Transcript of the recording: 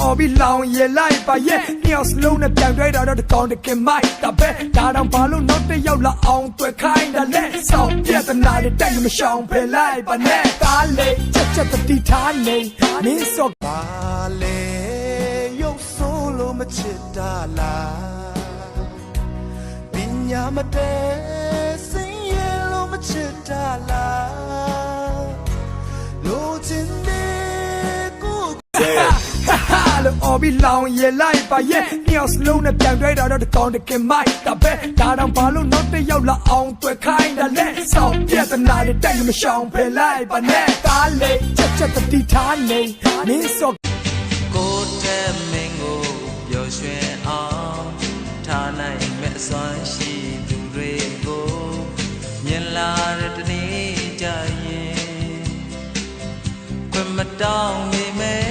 အော်ပြီးလောင်ရလိုက်ပါရဲ့နှစ်ယောက်စလုံးနဲ့ပြန်တွဲတာတော့တကောင်တကင်မိုက်ဒါပဲဒါတော့ဘာလို့နောက်တစ်ယောက်လာအောင်တွေ့ခိုင်းတာလဲစောင့်ပြဿနာတွေတိုက်မရှောင်ဖယ်လိုက်ပါနဲ့ကားလေးချက်ချက်တတိထားနေမင်းစောပါလေရုပ်ဆိုးလို့မချစ်တာလားပညာမတည့် အော်ပြီးလောင်ရလိုက်ပါရဲ့နှစ်ယောက်စလုံးနဲ့ပြန်တွဲတာတော့တကောင်တကင်မိုက်ဒါပဲဒါတော့ဘာလို့နောက်တစ်ယောက်လာအောင်တွေ့ခိုင်းတာလဲစောင့်ပြဿနာတွေတိုက်မရှောင်ဖယ်လိုက်ပါနဲ့ကားလေးချက်ချက်တတိထားနေမင်းစောကိုယ်တဲ့မင်းကိုပျော်ရွှင်အောင်ထားနိုင်မဲ့အစွမ်းရှိသူတွေကိုမြင်လာတဲ့တနေ့ကြရင်ခွင့်မတောင်းနေမဲ့